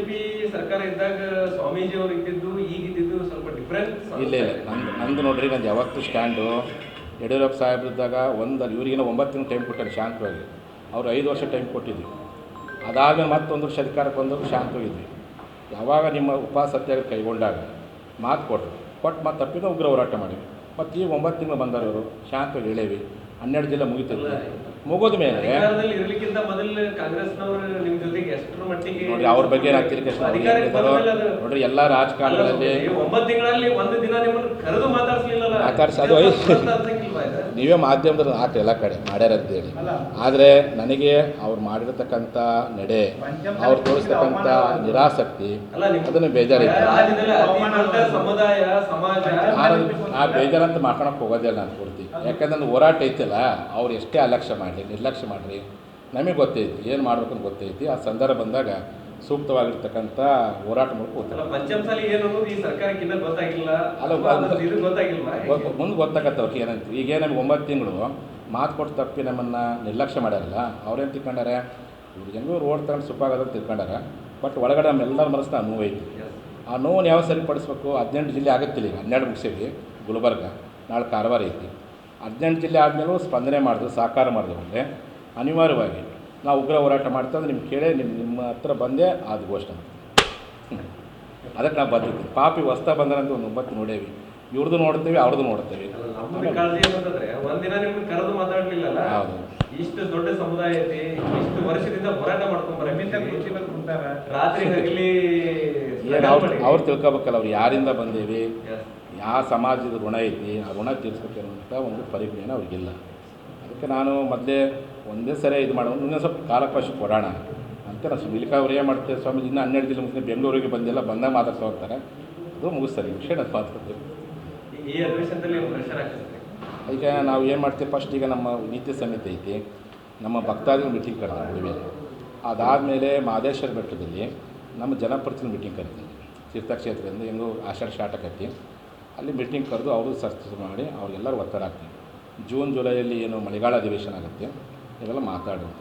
BJP ಸರ್ಕಾರ ಇದ್ದಾಗ ಸ್ವಾಮೀಜಿ ಅವರು ಇದ್ದಿದ್ದು ಈಗ ಇದ್ದಿದ್ದು ಸ್ವಲ್ಪ ಡಿಫ್ರೆನ್ಸ್ ಇಲ್ಲ ಇಲ್ಲ. ನಂದು ನಂದು ನೋಡ್ರಿ ನಂದು ಯಾವತ್ತು ಸ್ಟ್ಯಾಂಡು ಯಡಿಯೂರಪ್ಪ ಸಾಹೇಬ್ರಿದ್ದಾಗ ಒಂದು ಇವರಿಗಿನ ಒಂಬತ್ತು ತಿಂಗಳು ಟೈಮ್ ಕೊಟ್ಟಾರೆ ಶಾಂತವಾಗಿ ಅವ್ರು ಐದು ವರ್ಷ ಟೈಮ್ ಕೊಟ್ಟಿದ್ವಿ ಅದಾದಮೇಲೆ ಮತ್ತೊಂದು ವರ್ಷ ಅಧಿಕಾರಕ್ಕೆ ಬಂದವರು ಶಾಂತವಾಗಿದ್ವಿ ಯಾವಾಗ ನಿಮ್ಮ ಉಪವಾಸ ಸತ್ಯಾಗ ಕೈಗೊಂಡಾಗ ಮಾತು ಕೊಟ್ಟರು. ಕೊಟ್ಟು ಮತ್ತೆ ತಪ್ಪಿದ ಉಗ್ರ ಹೋರಾಟ ಮಾಡಿವಿ ಮತ್ತು ಈಗ ಒಂಬತ್ತು ತಿಂಗಳು ಬಂದಾರವರು ಶಾಂತವಾಗಿ ಹೇಳೇವಿ. ಹನ್ನೆರಡು ಜಿಲ್ಲೆ ಮುಗಿತಿದ್ವಿ ಮುಗಿದ ಮೇಲೆ. ಇರಲಿಕ್ಕಿಂತ ಇರ್ಲಿಕ್ಕಿಂತ ಮೊದಲು ಕಾಂಗ್ರೆಸ್ನವರು ನಿಮ್ ಜೊತೆಗೆ ಎಷ್ಟರ ಮಟ್ಟಿಗೆ ನೋಡ್ರಿ ಅವ್ರ ಬಗ್ಗೆ ನಾನು ತಿರ್ಗಿ ಅಧಿಕಾರಕ್ಕೆ ಬಂದ್ಮೇಲೆ ಅದು ನೋಡ್ರಿ ಎಲ್ಲ ರಾಜಕಾರಣಗಳಲ್ಲಿ ಒಂಬತ್ತು ತಿಂಗಳಲ್ಲಿ ಒಂದು ದಿನ ನಿಮ್ಮನ್ನು ಕರೆದು ಮಾತಾಡಿಸ್ಲಿಲ್ಲ ಮಾತಾಡ್ಸಿ ಅದು ನೀವೇ ಮಾಧ್ಯಮದಲ್ಲಿ ಹಾಕಿ ಎಲ್ಲ ಕಡೆ ಮಾಡ್ಯಾರಂತೇಳಿ ಆದರೆ ನನಗೆ ಅವ್ರು ಮಾಡಿರತಕ್ಕಂಥ ನಡೆ ಅವ್ರು ತೋರಿಸ್ತಕ್ಕಂಥ ನಿರಾಸಕ್ತಿ ಅದನ್ನು ಬೇಜಾರಿತ್ತು ಆ ಬೇಜಾರಂತ ಮಾಡ್ಕೊಳಕ್ಕೆ ಹೋಗೋದಿಲ್ಲ ನಾನು ಪೂರ್ತಿ. ಯಾಕಂದ್ರೆ ನನ್ನ ಹೋರಾಟ ಐತಲ್ಲ ಅವ್ರು ಎಷ್ಟೇ ಅಲಕ್ಷ್ಯ ಮಾಡಲಿ ನಿರ್ಲಕ್ಷ್ಯ ಮಾಡಿರಿ ನಮಗೆ ಗೊತ್ತೈತಿ ಏನು ಮಾಡ್ಬೇಕಂತ ಗೊತ್ತೈತಿ. ಆ ಸಂದರ್ಭ ಬಂದಾಗ ಸೂಕ್ತವಾಗಿರ್ತಕ್ಕಂಥ ಹೋರಾಟ ಮಾಡ್ಕೋತಾರೆ ಮುಂದೆ ಗೊತ್ತಾಗತ್ತೆ ಅವ್ರಿಗೆ ಏನಂತ. ಈಗ ನಮ್ಗೆ ಒಂಬತ್ತು ತಿಂಗಳು ಮಾತು ಕೊಟ್ಟು ತಪ್ಪಿ ನಮ್ಮನ್ನು ನಿರ್ಲಕ್ಷ್ಯ ಮಾಡ್ಯಾರಲ್ಲ ಅವ್ರೇನು ತಿಳ್ಕೊಂಡಾರೆ? ಇವ್ರು ಹೆಂಗೂ ರೋಡ್ ತಗೊಂಡು ಸುಪ್ಪಾಗೋದಂತ ತಿಳ್ಕೊಂಡಾರೆ. ಬಟ್ ಒಳಗಡೆ ನಮ್ಮೆಲ್ಲರ ಮನಸ್ಸಿನ ನೋವು ಐತಿ. ಆ ನೋವನ್ನು ಯಾವ ಸರಿಪಡಿಸ್ಬೇಕು? ಹದಿನೆಂಟು ಜಿಲ್ಲೆ ಆಗುತ್ತಿಲ್ಲ ಈಗ ಹನ್ನೆರಡು ಮುಗಿಸೀವಿ ಗುಲ್ಬರ್ಗ. ನಾಳೆ ಕಾರವಾರ ಐತಿ. ಹದಿನೆಂಟು ಜಿಲ್ಲೆ ಆದಮೇಲೂ ಸ್ಪಂದನೆ ಮಾಡಿದ್ರು ಸಾಕಾರ ಮಾಡಿದ್ರು ಅಂದರೆ ಅನಿವಾರ್ಯವಾಗಿ. ನಾವು ಉಗ್ರ ಹೋರಾಟ ಮಾಡ್ತಾ ಅಂದ್ರೆ ನಿಮ್ಗೆ ಕೇಳೇ ನಿಮ್ಮ ನಿಮ್ಮ ಹತ್ರ ಬಂದೇ ಅದು ಘೋಷಣೆ. ಅದಕ್ಕೆ ನಾವು ಬಂದಿದ್ವಿ ಪಾಪಿ ಹೊಸ್ತಾ ಬಂದರಂತ ಒಂದು ಒಂಬತ್ತು ನೋಡೇವಿ. ಇವ್ರದ್ದು ನೋಡ್ತೇವೆ ಅವ್ರದ್ದು ನೋಡ್ತೇವೆ. ಹೌದು. ಇಷ್ಟು ದೊಡ್ಡ ಸಮುದಾಯ ಐತಿ ಇಷ್ಟು ವರ್ಷದಿಂದ ಹೋರಾಟ ಮಾಡ್ಕೊಂಡ್ ಬರ ರಾತ್ರಿ ಹಗಲಿ ಏನು ಅವ್ರು ಅವ್ರು ತಿಳ್ಕೊಬೇಕಲ್ಲ ಅವ್ರು ಯಾರಿಂದ ಬಂದೇವಿ? ಯಾವ ಸಮಾಜದ ಋಣ ಐತಿ ಆ ಋಣ ತೀರಿಸ್ಬೇಕನ್ನುವಂಥ ಒಂದು ಪರಿಜ್ಞಾನ ಅವ್ರಿಗಿಲ್ಲ. ಅದಕ್ಕೆ ನಾನು ಮೊದಲೇ ಒಂದೇ ಸರಿ ಇದು ಮಾಡೋದು ಇನ್ನೊಂದು ಸ್ವಲ್ಪ ಕಾಲಕಾಶ ಕೊಡೋಣ ಅಂತ ನಾನು ಸುಮಿಲಿಕಾ ಅವರೇ ಮಾಡ್ತೇವೆ ಸ್ವಾಮೀಜಿ ಇನ್ನೂ ಹನ್ನೆರಡು ದಿನ ಮುಗಿಸ್ಕೊಂಡು ಬೆಂಗಳೂರಿಗೆ ಬಂದಿಲ್ಲ ಬಂದಾಗ ಮಾತಾಡ್ತಾ ಹೋಗ್ತಾರೆ. ಅದು ಮುಗಿಸ್ತಾರೆ ಈ ವಿಷಯ ನಾನು ಮಾತಾಡ್ತೀವಿ ಈ ಅಧಿವೇಶನದಲ್ಲಿ ಪ್ರೆಷರ್ ಅದಕ್ಕೆ ನಾವು ಏನು ಮಾಡ್ತೀವಿ ಫಸ್ಟ್ ಈಗ ನಮ್ಮ ನೀತಿ ಸಮಿತಿ ಐತಿ ನಮ್ಮ ಭಕ್ತಾದಿ ಮೀಟಿಂಗ್ ಕರೆದ ಮದುವೆ ಅದಾದಮೇಲೆ ಮಾದೇಶ್ವರ ಬೆಟ್ಟದಲ್ಲಿ ನಮ್ಮ ಜನಪ್ರತಿನಿಧಿ ಮೀಟಿಂಗ್ ಕರಿತೀವಿ ತೀರ್ಥಕ್ಷೇತ್ರದಿಂದ ಹೆಂಗೂ ಆಷಾಢ ಶಾಟಕತ್ತಿ ಅಲ್ಲಿ ಮೀಟಿಂಗ್ ಕರೆದು ಅವರು ಸಸ್ತ ಮಾಡಿ ಅವ್ರಿಗೆಲ್ಲರೂ ಒತ್ತಡ ಹಾಕ್ತೀವಿ ಜೂನ್, ಜುಲೈಯಲ್ಲಿ ಏನು ಮಳೆಗಾಲ ಅಧಿವೇಶನ ಆಗುತ್ತೆ ಇವೆಲ್ಲ ಮಾತಾಡೋದು.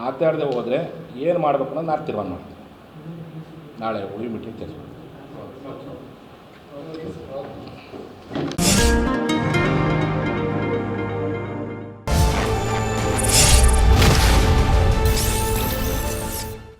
ಮಾತಾಡದೆ ಹೋದರೆ ಏನು ಮಾಡಬೇಕು ಅನ್ನೋದು ನಾನು ತೀರ್ಮಾನ ಮಾಡ್ತೀನಿ. ನಾಳೆ ಉಳಿ ಚರ್ಚೆ ಮಾಡ್ತೀನಿ.